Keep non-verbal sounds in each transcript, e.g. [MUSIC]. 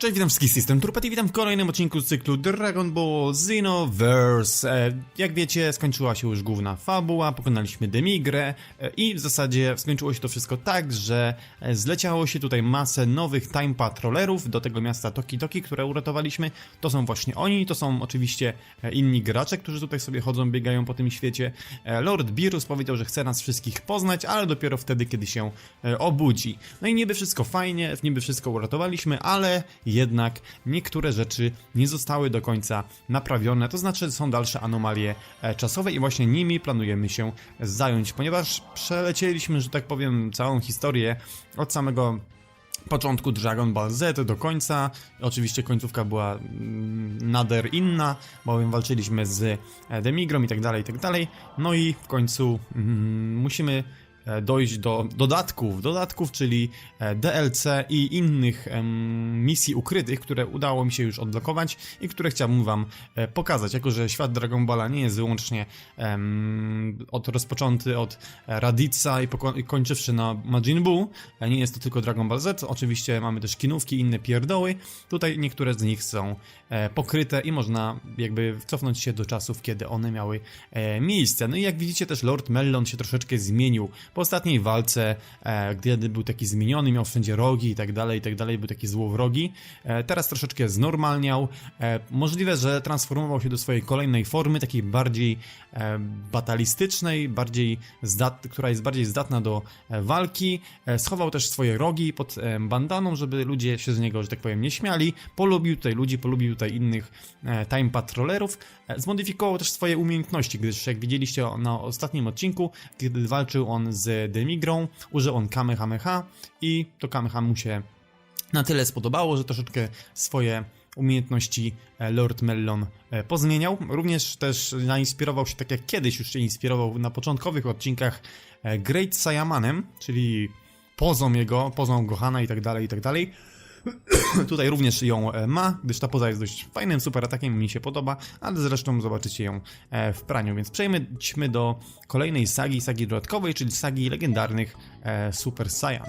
Cześć, witam wszystkich system Turpet i witam w kolejnym odcinku z cyklu Dragon Ball Xenoverse. E, Jak wiecie, skończyła się już główna fabuła, pokonaliśmy Demigrę e, i w zasadzie skończyło się to wszystko tak, że e, zleciało się tutaj masę nowych Time Patrollerów do tego miasta Toki Toki, które uratowaliśmy. To są właśnie oni, to są oczywiście inni gracze, którzy tutaj sobie chodzą, biegają po tym świecie. Lord Birus powiedział, że chce nas wszystkich poznać, ale dopiero wtedy, kiedy się obudzi. No i niby wszystko fajnie, niby wszystko uratowaliśmy, ale jednak niektóre rzeczy nie zostały do końca naprawione, to znaczy są dalsze anomalie e, czasowe i właśnie nimi planujemy się zająć, ponieważ przelecieliśmy, że tak powiem, całą historię od samego początku Dragon Ball Z do końca. Oczywiście końcówka była mm, nader inna, bowiem walczyliśmy z e, Demigrą i tak dalej, i tak dalej. No i w końcu mm, musimy dojść do dodatków, dodatków, czyli e, DLC i innych misji ukrytych, które udało mi się już odblokować i które chciałbym wam e, pokazać, jako że świat Dragon Balla nie jest wyłącznie od rozpoczęty od Raditza i, i kończywszy na Majin Buu, e, nie jest to tylko Dragon Ball Z, oczywiście mamy też kinówki i inne pierdoły, tutaj niektóre z nich są e, pokryte i można jakby cofnąć się do czasów, kiedy one miały e, miejsce. No i jak widzicie też Lord Mellon się troszeczkę zmienił. Po ostatniej walce, e, był taki zmieniony, miał wszędzie rogi i tak dalej, i tak dalej, był taki złowrogi. E, teraz troszeczkę znormalniał. E, możliwe, że transformował się do swojej kolejnej formy, takiej bardziej e, batalistycznej, bardziej zdat, która jest bardziej zdatna do e, walki. E, schował też swoje rogi pod e, bandaną, żeby ludzie się z niego, że tak powiem, nie śmiali. Polubił tutaj ludzi, polubił tutaj innych time patrollerów. Zmodyfikował też swoje umiejętności, gdyż jak widzieliście na ostatnim odcinku, kiedy walczył on z Demigrą, użył on Kamehameha i to Kamehameha mu się na tyle spodobało, że troszeczkę swoje umiejętności e, Lord Mellon e, pozmieniał. Również też zainspirował się, tak jak kiedyś już się inspirował na początkowych odcinkach e, Great Saiyamanem, czyli pozą jego, pozą Gohana i tak dalej, i tak dalej. [COUGHS] Tutaj również ją e, ma, gdyż ta poza jest dość fajnym super atakiem, mi się podoba, ale zresztą zobaczycie ją e, w praniu, więc przejdźmy do kolejnej sagi, sagi dodatkowej, czyli sagi legendarnych e, Super Saiyan.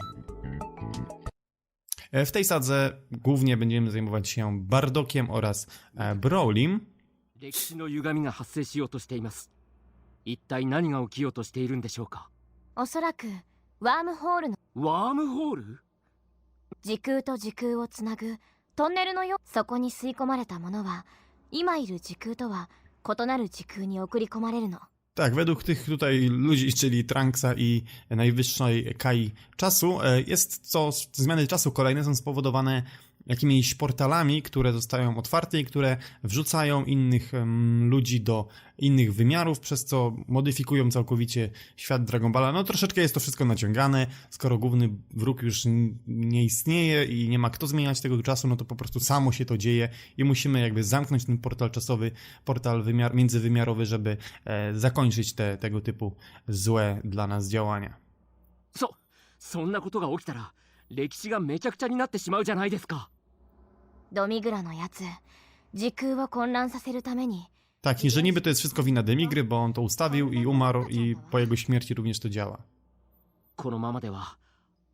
E, W tej sadze głównie będziemy zajmować się Bardokiem oraz e, Brolim. 歴史の歪みが発生しようとしています一体何が起きようとしているんでしょうかおそらくワームホールのワームホール 時空と時空をつなぐトンネルのよそこに吸い込まれたものは今いる時空とは異なる時空に送り込まれるの Tak, według tych tutaj ludzi, czyli Tranksa i najwyższej Kai czasu, e, jest to, zmiany czasu kolejne są spowodowane jakimiś portalami, które zostają otwarte i które wrzucają innych em, ludzi do innych wymiarów, przez co modyfikują całkowicie świat Dragon Balla. No troszeczkę jest to wszystko naciągane, skoro główny wróg już n- nie istnieje i nie ma kto zmieniać tego czasu, no to po prostu samo się to dzieje i musimy jakby zamknąć ten portal czasowy, portal wymiar, międzywymiarowy, żeby e, zakończyć te, tego typu złe dla nas działania. そそんなことが起きたら歴史がめちゃくちゃになってしまうじゃないですか ドミグラのやつ時空を混乱させるために Tak, i że niby to jest wszystko wina Demigry, bo on to ustawił i umarł i po jego śmierci również to działa. このままでは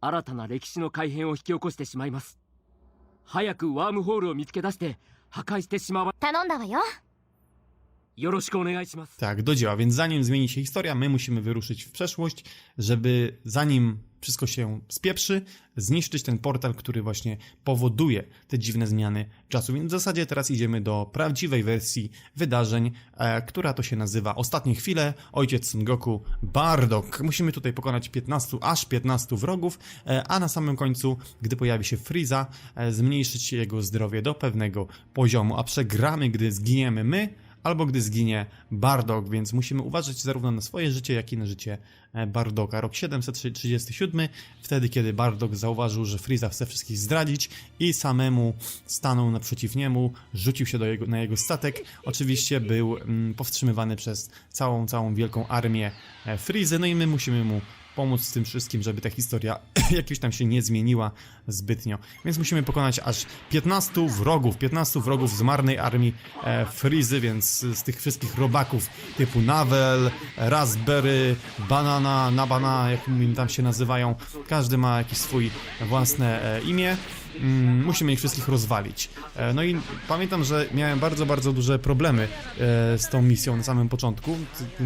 新たな歴史の改変を引き起こしてしまいます早くワームホールを見つけ出して破壊してしまわ頼んだわよよろしくお願いします Tak, do dzieła, więc zanim zmieni się historia, my musimy wyruszyć w przeszłość, żeby zanim wszystko się spieprzy, zniszczyć ten portal, który właśnie powoduje te dziwne zmiany czasu. Więc w zasadzie teraz idziemy do prawdziwej wersji wydarzeń, e, która to się nazywa Ostatnie chwile, ojciec Son Goku, Bardock. Musimy tutaj pokonać 15, aż 15 wrogów, e, a na samym końcu, gdy pojawi się Frieza, e, zmniejszyć jego zdrowie do pewnego poziomu, a przegramy, gdy zginiemy my, albo gdy zginie Bardock, więc musimy uważać zarówno na swoje życie, jak i na życie e, Bardoka. Rok 737, wtedy kiedy Bardock zauważył, że Frieza chce wszystkich zdradzić i samemu stanął naprzeciw niemu, rzucił się do jego, na jego statek. Oczywiście był mm, powstrzymywany przez całą, całą wielką armię e, Frizy, no i my musimy mu pomóc z tym wszystkim, żeby ta historia [CLEARS THROAT] jakoś tam się nie zmieniła zbytnio. Więc musimy pokonać aż 15 wrogów, 15 wrogów z marnej armii e, Frizy, więc z tych wszystkich robaków typu Navel, Raspberry, Banana, Nabana, jak im tam się nazywają. Każdy ma jakiś swój własne e, imię. Mm, musimy ich wszystkich rozwalić. E, no i pamiętam, że miałem bardzo, bardzo duże problemy e, z tą misją na samym początku.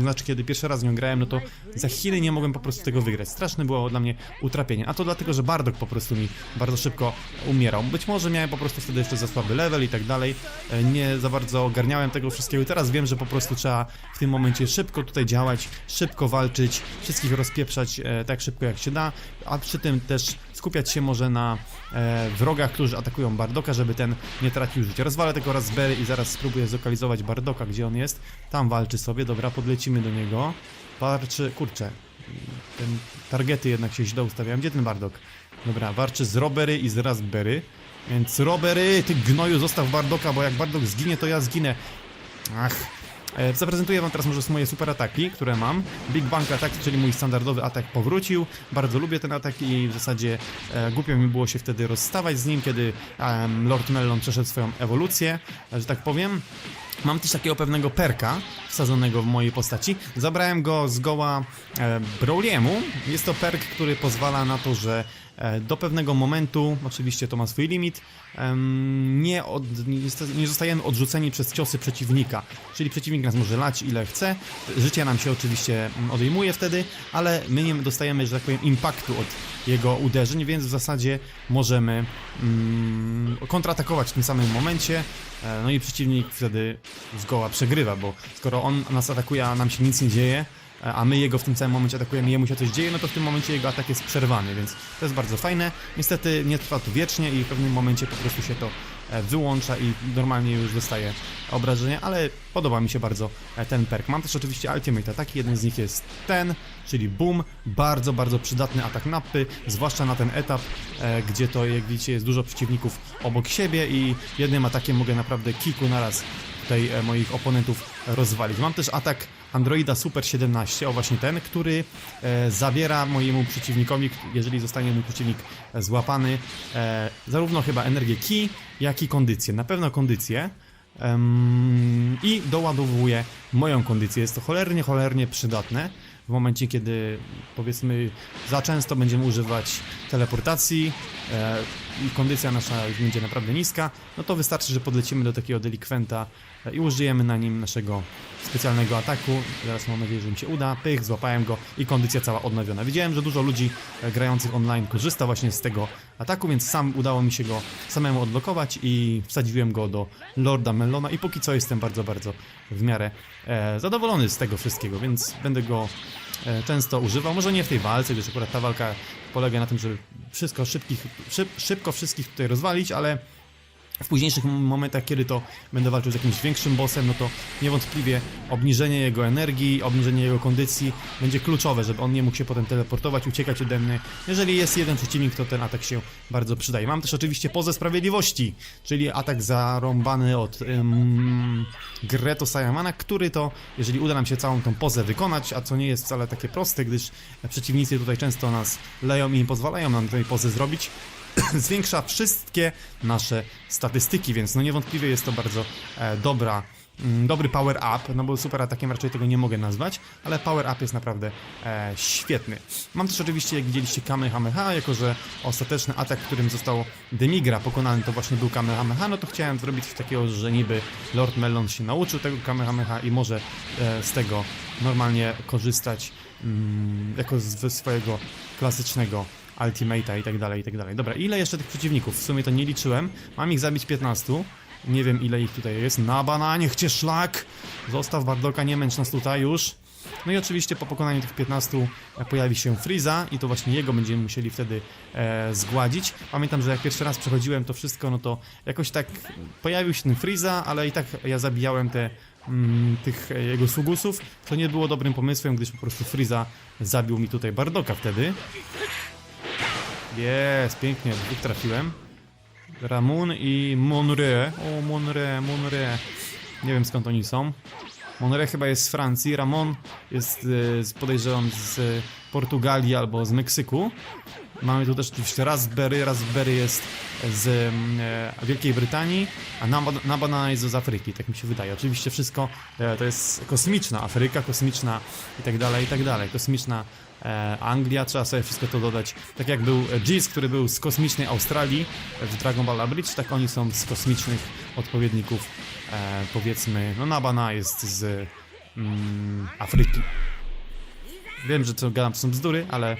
Znaczy, kiedy pierwszy raz w nią grałem, no to za chwilę nie mogłem po prostu tego wygrać. Straszne było dla mnie utrapienie. A to dlatego, że Bardock po prostu mi bardzo szybko umierał. Być może miałem po prostu wtedy jeszcze za słaby level i tak dalej. E, Nie za bardzo ogarniałem tego wszystkiego teraz wiem, że po prostu trzeba w tym momencie szybko tutaj działać, szybko walczyć, wszystkich rozpieprzać e, tak szybko jak się da, a przy tym też skupiać się może na e, wrogach, którzy atakują Bardoka, żeby ten nie tracił życia. Rozwalę tego Raspberry i zaraz spróbuję zlokalizować Bardoka, gdzie on jest. Tam walczy sobie, dobra, podlecimy do niego. Warczy, kurczę, ten targety jednak się źle ustawiałem. Gdzie ten Bardok? Dobra, warczy z Robery i z Raspberry. Więc Robery, ty gnoju, zostaw Bardoka, bo jak Bardok zginie, to ja zginę. Ach. E, Zaprezentuję wam teraz może moje super ataki, które mam. Big Bang Attack, czyli mój standardowy atak powrócił. Bardzo lubię ten atak i w zasadzie e, głupio mi było się wtedy rozstawać z nim, kiedy em, Lord Mellon przeszedł swoją ewolucję, e, że tak powiem. Mam też takiego pewnego perka wsadzonego w mojej postaci. Zabrałem go zgoła e, Brawliemu. Jest to perk, który pozwala na to, że e, do pewnego momentu, oczywiście to ma swój limit, nie, od, nie, zosta- nie zostajemy odrzuceni przez ciosy przeciwnika. Czyli przeciwnik nas może lać ile chce, życie nam się oczywiście mm, odejmuje wtedy, ale my nie dostajemy, że tak powiem, impaktu od jego uderzeń, więc w zasadzie możemy mm, kontratakować w tym samym momencie. E, No i przeciwnik wtedy zgoła przegrywa, bo skoro on nas atakuje, a nam się nic nie dzieje, e, a my jego w tym samym momencie atakujemy i jemu się coś dzieje, no to w tym momencie jego atak jest przerwany, więc to jest bardzo fajne. Niestety nie trwa to wiecznie i w pewnym momencie po prostu się to e, wyłącza i normalnie już dostaje obrażenia, ale podoba mi się bardzo e, ten perk. Mam też oczywiście ultimate ataki, jeden z nich jest ten, czyli boom, bardzo, bardzo przydatny atak napy, zwłaszcza na ten etap, e, gdzie to jak widzicie jest dużo przeciwników obok siebie i jednym atakiem mogę naprawdę kilku naraz tutaj e, moich oponentów rozwalić. Mam też atak Androida Super 17, o właśnie ten, który e, mojemu przeciwnikowi, jeżeli zostanie mój przeciwnik złapany, e, zarówno chyba energię ki, jak i kondycję. Na pewno kondycję. Em, I doładowuje moją kondycję. Jest to cholernie, cholernie przydatne w momencie, kiedy powiedzmy za często będziemy używać teleportacji e, kondycja nasza już będzie naprawdę niska, no to wystarczy, że podlecimy do takiego delikwenta e, i użyjemy na nim naszego specjalnego ataku. Teraz mam nadzieję, że mi się uda. Pych, złapałem go i kondycja cała odnowiona. Widziałem, że dużo ludzi e, grających online korzysta właśnie z tego ataku, więc sam udało mi się go samemu odblokować i wsadziłem go do Lorda Melona i póki co jestem bardzo, bardzo w miarę e, zadowolony z tego wszystkiego, więc będę go często używał. Może nie w tej walce, gdyż akurat ta walka polega na tym, żeby wszystko szybkich, szyb, szybko wszystkich tutaj rozwalić, ale w późniejszych momentach, kiedy to będę walczył z jakimś większym bossem, no to niewątpliwie obniżenie jego energii, obniżenie jego kondycji będzie kluczowe, żeby on nie mógł się potem teleportować, uciekać ode mnie. Jeżeli jest jeden przeciwnik, to ten atak się bardzo przydaje. Mam też oczywiście pozę sprawiedliwości, czyli atak zarąbany od Greto Sayamana, który to, jeżeli uda nam się całą tą pozę wykonać, a co nie jest wcale takie proste, gdyż przeciwnicy tutaj często nas leją i nie pozwalają nam tej pozy zrobić, [COUGHS] zwiększa wszystkie nasze statystyki, więc no niewątpliwie jest to bardzo e, dobra, mm, dobry power up, no bo super atakiem raczej tego nie mogę nazwać, ale power up jest naprawdę e, świetny. Mam też oczywiście, jak widzieliście, Kamehameha, jako że ostateczny atak, którym został Demigra pokonany, to właśnie był Kamehameha, no to chciałem zrobić coś takiego, że niby Lord Melon się nauczył tego Kamehameha i może e, z tego normalnie korzystać mm, jako z swojego klasycznego Ultimate'a i tak dalej, i tak dalej. Dobra, ile jeszcze tych przeciwników? W sumie to nie liczyłem. Mam ich zabić 15. Nie wiem ile ich tutaj jest. Na bananie, chcie szlak! Zostaw Bardoka, nie męcz nas tutaj już. No i oczywiście po pokonaniu tych 15 pojawi się Freeza i to właśnie jego będziemy musieli wtedy e, zgładzić. Pamiętam, że jak pierwszy raz przechodziłem to wszystko, no to jakoś tak pojawił się ten Freeza, ale i tak ja zabijałem te mm, tych e, jego sługusów, co nie było dobrym pomysłem, gdyż po prostu Freeza zabił mi tutaj Bardoka wtedy. Jest, pięknie, dwóch trafiłem. Ramun i Monre. O, Monre, Monre. Nie wiem skąd oni są. Monre chyba jest z Francji, Ramon jest, e, podejrzewam, z Portugalii albo z Meksyku. Mamy tu też oczywiście Raspberry. Raspberry jest z mm, e, Wielkiej Brytanii, a Nab- Nabana jest z Afryki, tak mi się wydaje. Oczywiście wszystko e, to jest kosmiczna Afryka, kosmiczna i tak dalej, i tak dalej. Kosmiczna e, Anglia, trzeba sobie wszystko to dodać. Tak jak był Giz, który był z kosmicznej Australii w Dragon Ball Bridge, tak oni są z kosmicznych odpowiedników, e, powiedzmy, no Nabana jest z mm, Afryki. Wiem, że co gadam to są bzdury, ale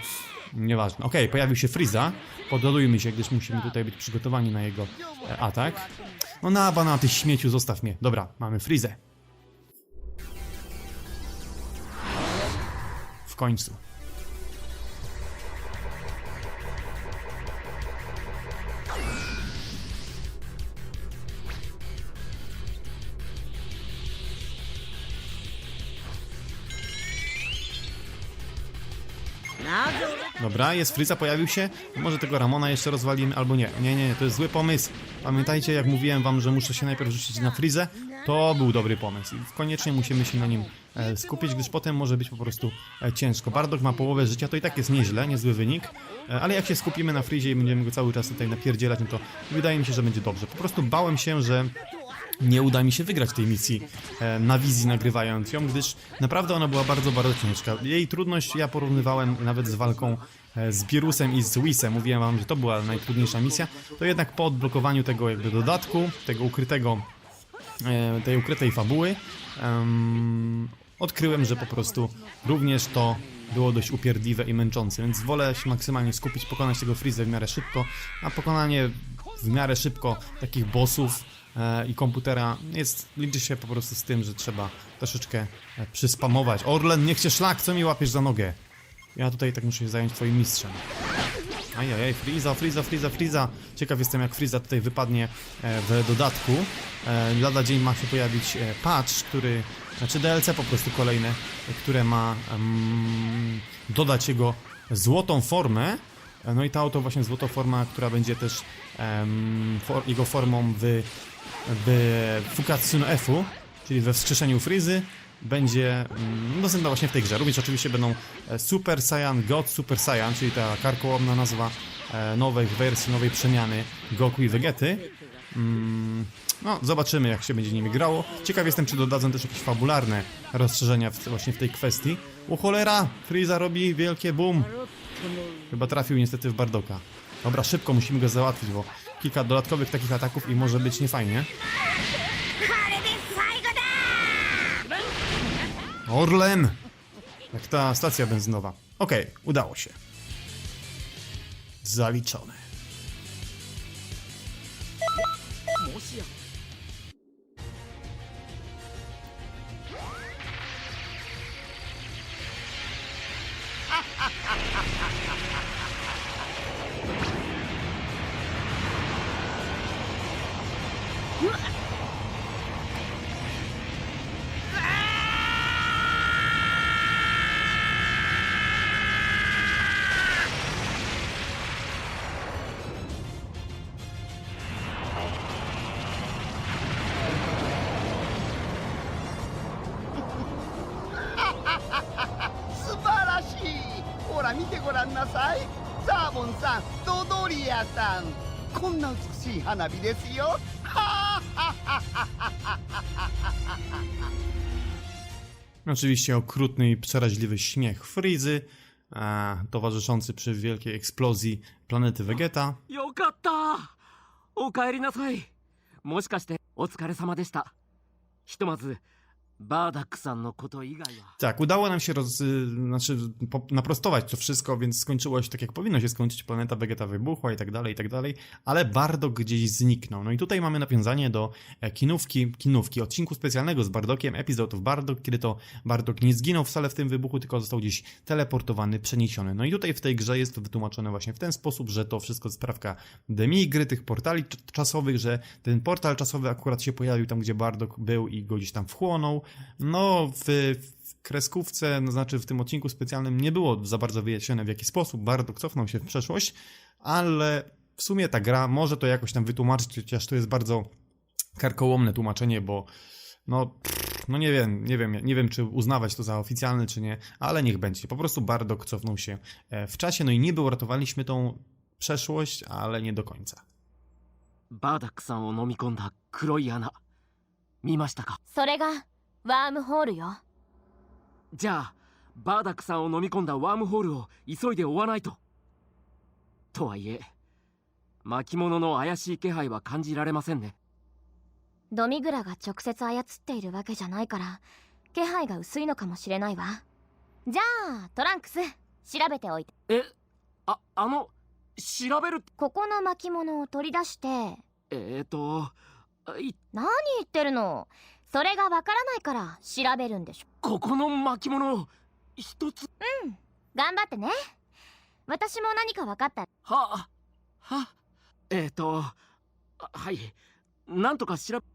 nieważne. Okej, pojawił się Friza. Podładujmy się, gdyż musimy tutaj być przygotowani na jego e, atak. No na bana, ty śmieciu, zostaw mnie. Dobra, mamy Frizę. W końcu. Dobra, jest Friza, pojawił się. Może tego Ramona jeszcze rozwalimy, albo nie. Nie, nie, nie, to jest zły pomysł. Pamiętajcie, jak mówiłem wam, że muszę się najpierw rzucić na Frizę, to był dobry pomysł. Koniecznie musimy się na nim e, skupić, gdyż potem może być po prostu e, ciężko. Bardok ma połowę życia, to i tak jest nieźle, niezły wynik. E, ale jak się skupimy na Frizie i będziemy go cały czas tutaj napierdzielać, no to wydaje mi się, że będzie dobrze. Po prostu bałem się, że nie uda mi się wygrać tej misji e, na wizji nagrywając ją, gdyż naprawdę ona była bardzo, bardzo ciężka. Jej trudność ja porównywałem nawet z walką e, z Birusem i z Wisem. Mówiłem wam, że to była najtrudniejsza misja. To jednak po odblokowaniu tego jakby dodatku, tego ukrytego, e, tej ukrytej fabuły, em, odkryłem, że po prostu również to było dość upierdliwe i męczące, więc wolę się maksymalnie skupić, pokonać tego Freeza w miarę szybko, a pokonanie w miarę szybko takich bossów i komputera jest, liczy się po prostu z tym, że trzeba troszeczkę e, przyspamować. Orlen, niech cię szlak, co mi łapiesz za nogę? Ja tutaj tak muszę się zająć twoim mistrzem. Ajajaj, Friza, Friza, Friza, Friza. Ciekaw jestem jak Friza tutaj wypadnie e, w dodatku. E, Lada dzień ma się pojawić e, patch, który, znaczy DLC po prostu kolejne, e, które ma dodać jego złotą formę. E, No i ta oto właśnie złota forma, która będzie też em, for, jego formą w, w Fukatsu no F-u, czyli we wskrzeszeniu Frizy będzie mm, dostępna właśnie w tej grze. Również oczywiście będą e, Super Saiyan God Super Saiyan, czyli ta karkołomna nazwa e, nowych wersji, nowej przemiany Goku i Vegety. Mm, no, zobaczymy jak się będzie nimi grało. Ciekaw jestem, czy dodadzą też jakieś fabularne rozszerzenia właśnie w tej kwestii. U cholera! Frieza robi wielkie boom! Chyba trafił niestety w Bardoka. Dobra, szybko musimy go załatwić, bo kilka dodatkowych takich ataków i może być niefajnie. Orlen! Jak ta stacja benzynowa. Okej, udało się. Zaliczone. 花火ですよはあ Oczywiście okrutny i przeraźliwy śmiech Frizy, e, towarzyszący przy wielkiej eksplozji planety Vegeta. よかったお帰りなさいもしかしてお疲れ様でしたひとまず tak, udało nam się roz, y, znaczy, po, naprostować to wszystko, więc skończyło się tak, jak powinno się skończyć. Planeta Vegeta wybuchła i tak dalej, i tak dalej, ale Bardok gdzieś zniknął. No i tutaj mamy nawiązanie do e, kinówki, kinówki, odcinku specjalnego z Bardokiem, epizod of Bardok, kiedy to Bardok nie zginął wcale w tym wybuchu, tylko został gdzieś teleportowany, przeniesiony. No i tutaj w tej grze jest to wytłumaczone właśnie w ten sposób, że to wszystko sprawka demigry, tych portali cz- czasowych, że ten portal czasowy akurat się pojawił tam, gdzie Bardok był i go gdzieś tam wchłonął. No, w, w kreskówce, no znaczy w tym odcinku specjalnym nie było za bardzo wyjaśnione w jaki sposób Bardok cofnął się w przeszłość, ale w sumie ta gra może to jakoś tam wytłumaczyć, chociaż to jest bardzo karkołomne tłumaczenie, bo no, pff, no nie wiem, nie wiem, nie wiem, czy uznawać to za oficjalne, czy nie, ale niech będzie. Po prostu Bardock cofnął się e, w czasie, no i niby uratowaliśmy tą przeszłość, ale nie do końca. バーダックさんを飲み込んだ黒い穴見ましたかそれが ワームホールよ。じゃあバーダックさんを飲み込んだワームホールを急いで追わないと。とはいえ巻物の怪しい気配は感じられませんね。ドミグラが直接操っているわけじゃないから気配が薄いのかもしれないわ。じゃあトランクス調べておいて。えああの調べるここの巻物を取り出して。えーとい何言ってるの？それがわからないから調べるんでしょ。ここの巻物を一つ。頑張ってね。私も何か分かったら。ははえーとあはい。なんとか調べ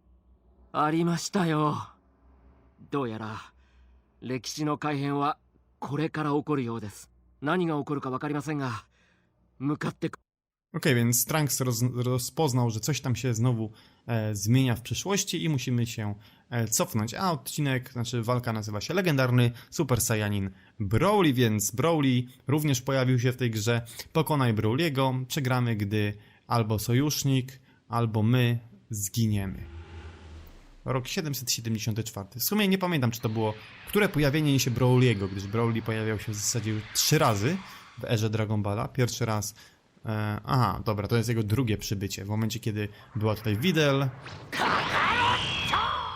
ありましたよ。どうやら歴史の改変はこれから起こるようです。何が起こるか分かりませんが向かってく。Okej, więc Trunks roz, rozpoznał, że coś tam się znowu e, zmienia w przyszłości i musimy się e, cofnąć. A odcinek, znaczy walka nazywa się Legendarny Super Saiyanin Broly, więc Broly również pojawił się w tej grze. Pokonaj Broly'ego, przegramy, gdy albo sojusznik, albo my zginiemy. Rok 774. W sumie nie pamiętam, czy to było które pojawienie się Broly'ego, gdyż Broly pojawiał się w zasadzie trzy razy w erze Dragon Balla. Pierwszy raz E, aha, dobra, to jest jego drugie przybycie. W momencie, kiedy była tutaj Widel.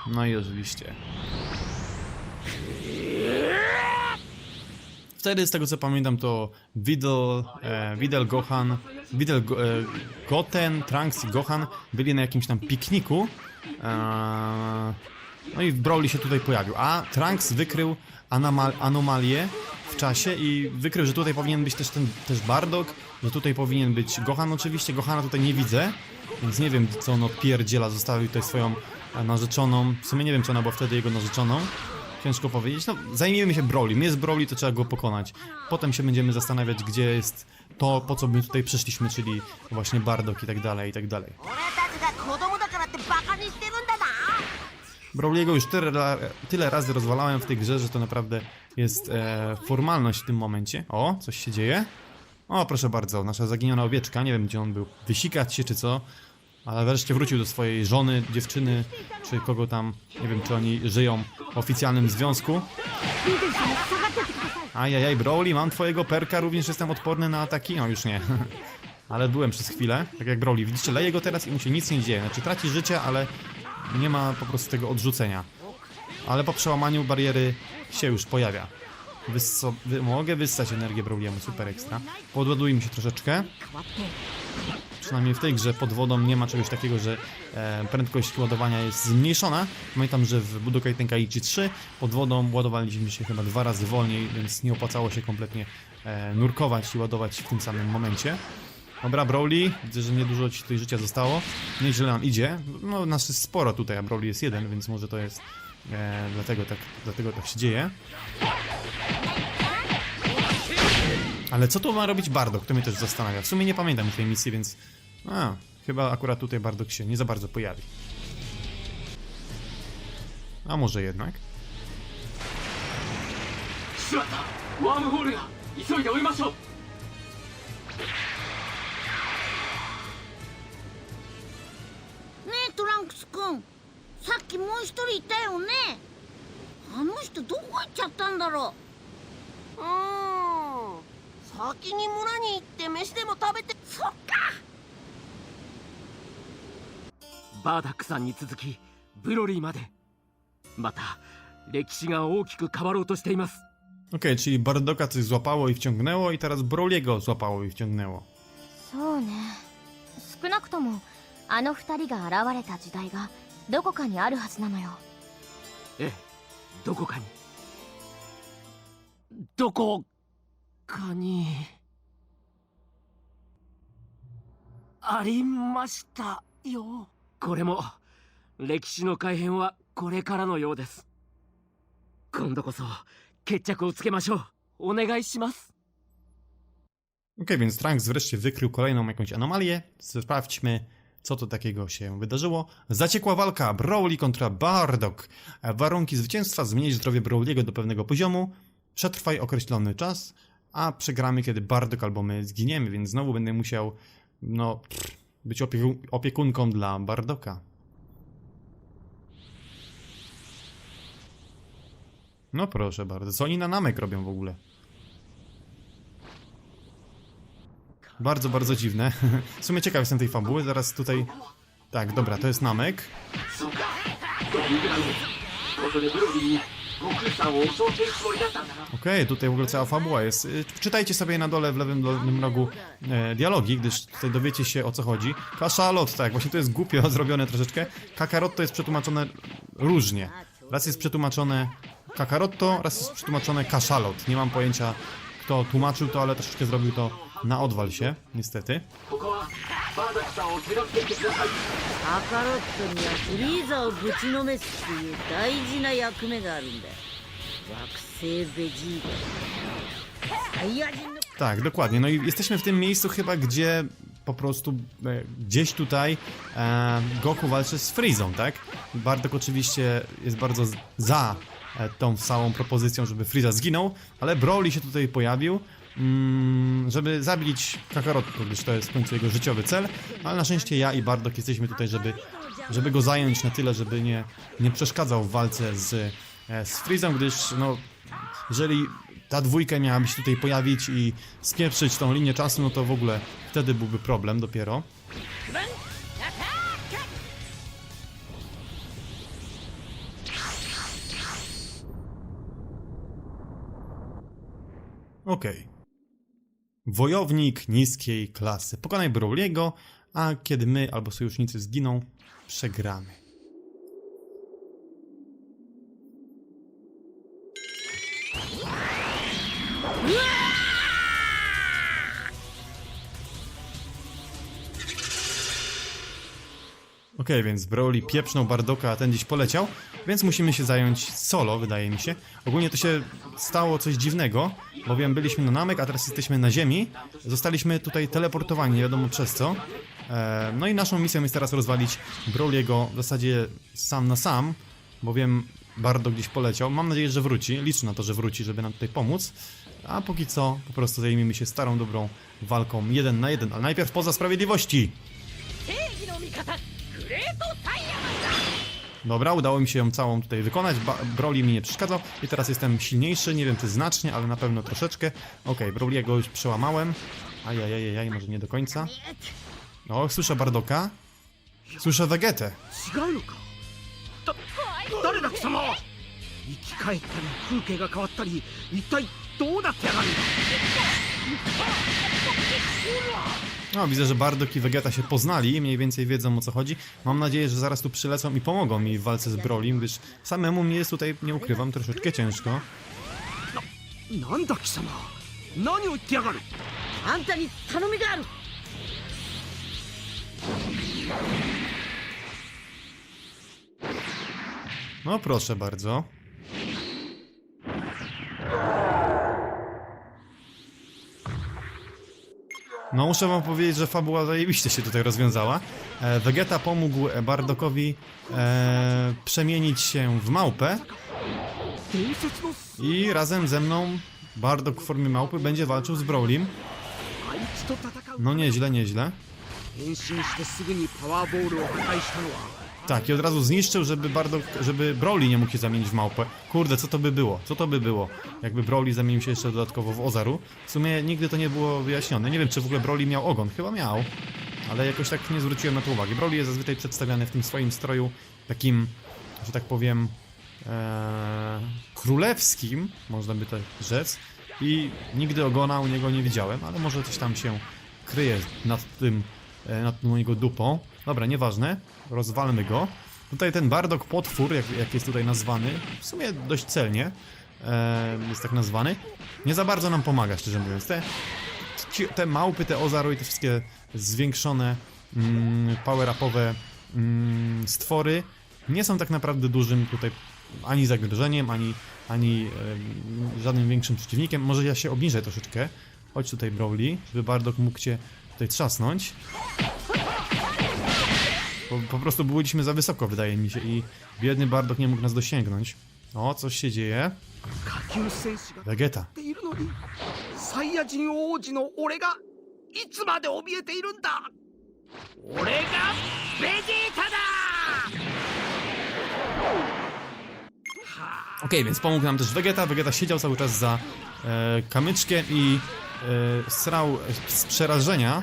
No i oczywiście. Wtedy, z tego co pamiętam, to Widel, e, Widel Gohan, Widel Go, e, Goten, Trunks i Gohan byli na jakimś tam pikniku. E, no i Broly się tutaj pojawił. A Trunks wykrył anomal, anomalię czasie i wykrył, że tutaj powinien być też ten też Bardock, że tutaj powinien być Gohan oczywiście. Gohana tutaj nie widzę, więc nie wiem co on odpierdziela. Zostawił tutaj swoją e, narzeczoną. W sumie nie wiem, czy ona była wtedy jego narzeczoną. Ciężko powiedzieć. No, zajmijmy się Broly. Jest Broly, to trzeba go pokonać. Potem się będziemy zastanawiać, gdzie jest to, po co my tutaj przyszliśmy, czyli właśnie Bardock i tak dalej, i tak dalej. Brawliego już tyle, tyle razy rozwalałem w tej grze, że to naprawdę jest e, formalność w tym momencie. O, coś się dzieje. O, proszę bardzo, nasza zaginiona owieczka, nie wiem gdzie on był, wysikać się czy co, ale wreszcie wrócił do swojej żony, dziewczyny, czy kogo tam, nie wiem czy oni żyją w oficjalnym związku. Ajajaj, Broly, mam twojego perka, również jestem odporny na ataki, no już nie. [LAUGHS] ale byłem przez chwilę, tak jak Broly, widzicie, leje go teraz i mu się nic nie dzieje, znaczy traci życie, ale nie ma po prostu tego odrzucenia. Ale po przełamaniu bariery się już pojawia. Wysso, wy, mogę wyssać energię Broly'emu, super ekstra. Podładujmy się troszeczkę. Przynajmniej w tej grze pod wodą nie ma czegoś takiego, że e, prędkość ładowania jest zmniejszona. Pamiętam, że w Budokai Tenkaichi 3 pod wodą ładowaliśmy się chyba dwa razy wolniej, więc nie opłacało się kompletnie e, nurkować i ładować w tym samym momencie. Dobra, Broly, widzę, że niedużo ci tutaj życia zostało. Nieźle nam idzie. No, nas jest sporo tutaj, a Broly jest jeden, więc może to jest e, dlatego, tak, dlatego tak się dzieje. Ale co tu ma robić Bardock? To mnie też zastanawia. W sumie nie pamiętam tej misji, więc... A, chyba akurat tutaj Bardock się nie za bardzo pojawi. A może jednak? しまったワームホールが急いで追いましょう だろう。うーん。先に村に行って飯でも食べてそっか。バーダックさんに続きブロリーまで。また歴史が大きく変わろうとしています。Okej, czyli Bardocka coś złapało i wciągnęło i teraz Broly'ego złapało i wciągnęło. そうね。少なくともあの二人が現れた時代がどこかにあるはずなのよ。ええどこかにどこかにありましたよこれも歴史の改変はこれからのようです今度こそ決着をつけましょうお願いします Okej, więc Trunks wreszcie wykrył kolejną jakąś anomalię. Sprawdźmy, co to takiego się wydarzyło. Zaciekła walka Brawly kontra Bardock. E, Warunki zwycięstwa zmniejsz zdrowie Brawliego do pewnego poziomu, przetrwaj określony czas, a przegramy kiedy Bardock albo my zginiemy, więc znowu będę musiał no, być opieku opiekunką dla Bardoka. No proszę bardzo, co oni na namek robią w ogóle? Bardzo, bardzo dziwne. W sumie ciekaw jestem tej fabuły, zaraz tutaj... Tak, dobra, to jest namek. Okej, okay, tutaj w ogóle cała fabuła jest. Y, czytajcie sobie na dole w lewym dolnym rogu e, dialogi, gdyż tutaj dowiecie się o co chodzi. Kaszalot, tak, właśnie to jest głupio [LAUGHS] zrobione troszeczkę. Kakarotto jest przetłumaczone różnie. Raz jest przetłumaczone kakarotto, raz jest przetłumaczone kaszalot. Nie mam pojęcia kto tłumaczył to, ale troszeczkę zrobił to na odwal się, niestety. Tak, dokładnie. No i jesteśmy w tym miejscu chyba, gdzie po prostu e, gdzieś tutaj e, Goku walczy z Freezą, tak? Bartek oczywiście jest bardzo za e, tą całą propozycją, żeby Freeza zginął, ale Broly się tutaj pojawił, żeby zabić Kakarotto, gdyż to jest w końcu jego życiowy cel, ale na szczęście ja i Bardock jesteśmy tutaj, żeby, żeby go zająć na tyle, żeby nie, nie przeszkadzał w walce z, e, z Freezą, gdyż no, jeżeli ta dwójka miałaby się tutaj pojawić i spieprzyć tą linię czasu, no to w ogóle wtedy byłby problem dopiero. Okej. Wojownik niskiej klasy. Pokonaj Brawliego, a kiedy my albo sojusznicy zginą, przegramy. Okej, więc Broly pieprznął Bardoka, a ten gdzieś poleciał, więc musimy się zająć solo, wydaje mi się. Ogólnie to się stało coś dziwnego, bowiem byliśmy na namek, a teraz jesteśmy na ziemi. Zostaliśmy tutaj teleportowani, nie wiadomo przez co. E, no i naszą misją jest teraz rozwalić Broly'ego w zasadzie sam na sam, bowiem Bardo gdzieś poleciał. Mam nadzieję, że wróci. Liczę na to, że wróci, żeby nam tutaj pomóc. A póki co, po prostu zajmiemy się starą, dobrą walką jeden na jeden. Ale najpierw poza sprawiedliwości! Dobra, udało mi się ją całą tutaj wykonać. Broly mi nie przeszkadzał i teraz jestem silniejszy. Nie wiem czy znacznie, ale na pewno troszeczkę. Okej, okay, Broly'ego już przełamałem. Ajajajajaj, może nie do końca. O, słyszę Bardoka. Słyszę Vegetę. 違うのかだ誰だ貴様は生き返ったり風景が変わったり一体どうなってやがるんだ No, widzę, że Bardok i Vegeta się poznali i mniej więcej wiedzą o co chodzi. Mam nadzieję, że zaraz tu przylecą i pomogą mi w walce z Brolim, gdyż samemu mi jest tutaj, nie ukrywam, troszeczkę ciężko. なんだ貴様何を言ってやがるあんたに頼みがある No proszę bardzo. No muszę wam powiedzieć, że fabuła zajebiście się tutaj rozwiązała. E, Vegeta pomógł Bardokowi e, przemienić się w małpę. I razem ze mną Bardok w formie małpy będzie walczył z Brolim. No nieźle, nieźle. Tak, i od razu zniszczył, żeby Bardock, żeby Broly nie mógł się zamienić w małpę. Kurde, co to by było? Co to by było? Jakby Broly zamienił się jeszcze dodatkowo w Ozaru. W sumie nigdy to nie było wyjaśnione. Nie wiem, czy w ogóle Broly miał ogon. Chyba miał. Ale jakoś tak nie zwróciłem na to uwagi. Broly jest zazwyczaj przedstawiany w tym swoim stroju takim, że tak powiem, ee, królewskim, można by tak rzec. I nigdy ogona u niego nie widziałem, ale może coś tam się kryje nad tym nad tą jego dupą. Dobra, nieważne. Rozwalmy go. Tutaj ten Bardok potwór, jak, jak jest tutaj nazwany, w sumie dość celnie e, jest tak nazwany, nie za bardzo nam pomaga, szczerze mówiąc. Te, ci, te małpy, te Ozaru i te wszystkie zwiększone mm, power-upowe mm, stwory nie są tak naprawdę dużym tutaj ani zagrożeniem, ani, ani e, żadnym większym przeciwnikiem. Może ja się obniżę troszeczkę. Chodź tutaj, Broly, żeby Bardok mógł cię tutaj trzasnąć. Po, po prostu byliśmy za wysoko, wydaje mi się, i biedny Bardock nie mógł nas dosięgnąć. O, coś się dzieje. 下級戦士が Vegeta. っているのにサイヤ人王子の俺がいつまで怯えているんだ俺がベジータだ Okej, więc pomógł nam też Vegeta. Vegeta siedział cały czas za e, kamyczkiem i E, srał z przerażenia,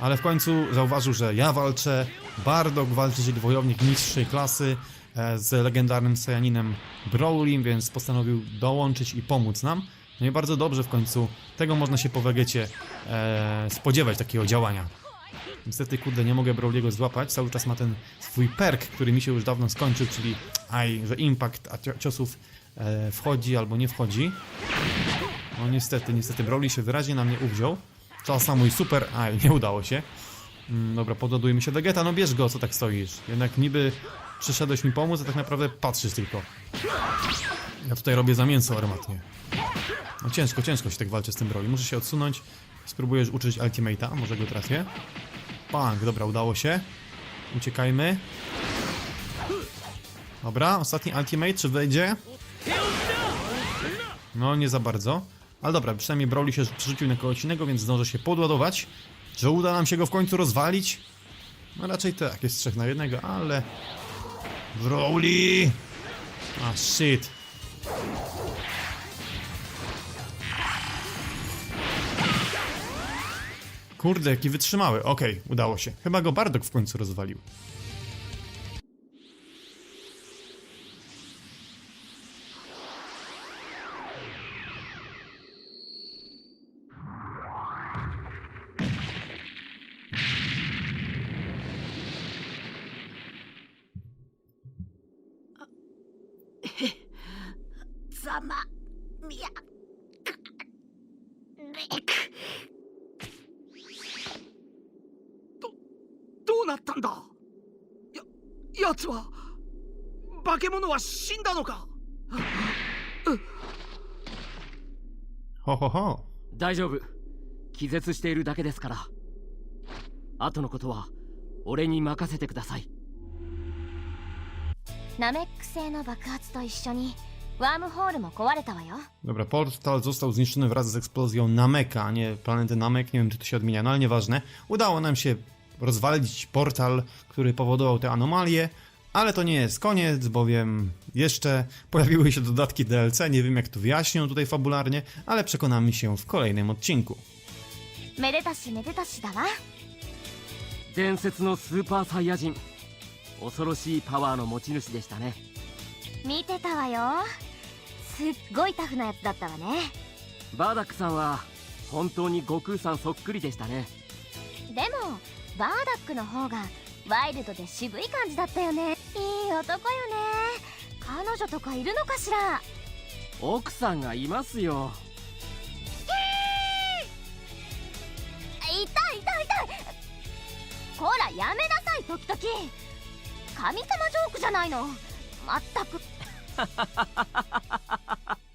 ale w końcu zauważył, że ja walczę, Bardock walczy, czyli wojownik niższej klasy e, z legendarnym Sajaninem Brawlim, więc postanowił dołączyć i pomóc nam. No i bardzo dobrze w końcu, tego można się po Wegecie e, spodziewać, takiego działania. Niestety, kurde, nie mogę Brawliego złapać, cały czas ma ten swój perk, który mi się już dawno skończył, czyli aj, że impact ciosów e, wchodzi albo nie wchodzi. No niestety, niestety Broly się wyraźnie na mnie uwziął. Czas mój super, aj, nie udało się. Mm, dobra, podładujmy się Vegeta, no bierz go, co tak stoisz. Jednak niby przyszedłeś mi pomóc, a tak naprawdę patrzysz tylko. Ja tutaj robię za mięso armatnie. No ciężko, ciężko się tak walczy z tym Broly. Muszę się odsunąć. Spróbujesz uczyć Ultimate'a, może go trafię. Bang, dobra, udało się. Uciekajmy. Dobra, ostatni Ultimate, czy wejdzie? No, nie za bardzo. Ale dobra, przynajmniej Broly się przerzucił na kogoś innego, więc zdążę się podładować. Czy uda nam się go w końcu rozwalić? No raczej tak, jest trzech na jednego, ale... Broly! A, shit. Kurde, jaki wytrzymały. Okej, udało się. Chyba go Bardock w końcu rozwalił.「奴は化け物は死んだのか Ho, ho, ho. 大丈夫気絶しているだけですから後のことは俺に任せてくださいナメック星の爆発と一緒にワームホールも壊れたわよ Dobra, portal został zniszczony wraz z eksplozją Nameka, a nie planety Namek. Nie wiem, czy to się odmienia, no ale nieważne. Udało nam się rozwalić portal, który powodował te anomalie, ale to nie jest koniec, bowiem jeszcze pojawiły się dodatki DLC. Nie wiem, jak to wyjaśnią tutaj fabularnie, ale przekonamy się w kolejnym odcinku. めでたしめでたしだわ伝説のスーパーサイヤ人恐ろしいパワーの持ち主でしたね見てたわよすっごいタフなやつだったわねバーダックさんは本当に悟空さんそっくりでしたねでもバーダックの方が ワイルドで渋い感じだったよね。いい男よね。彼女とかいるのかしら。奥さんがいますよ。痛い痛い痛いほらやめなさい時々。神様ジョークじゃないの。まったく [LAUGHS]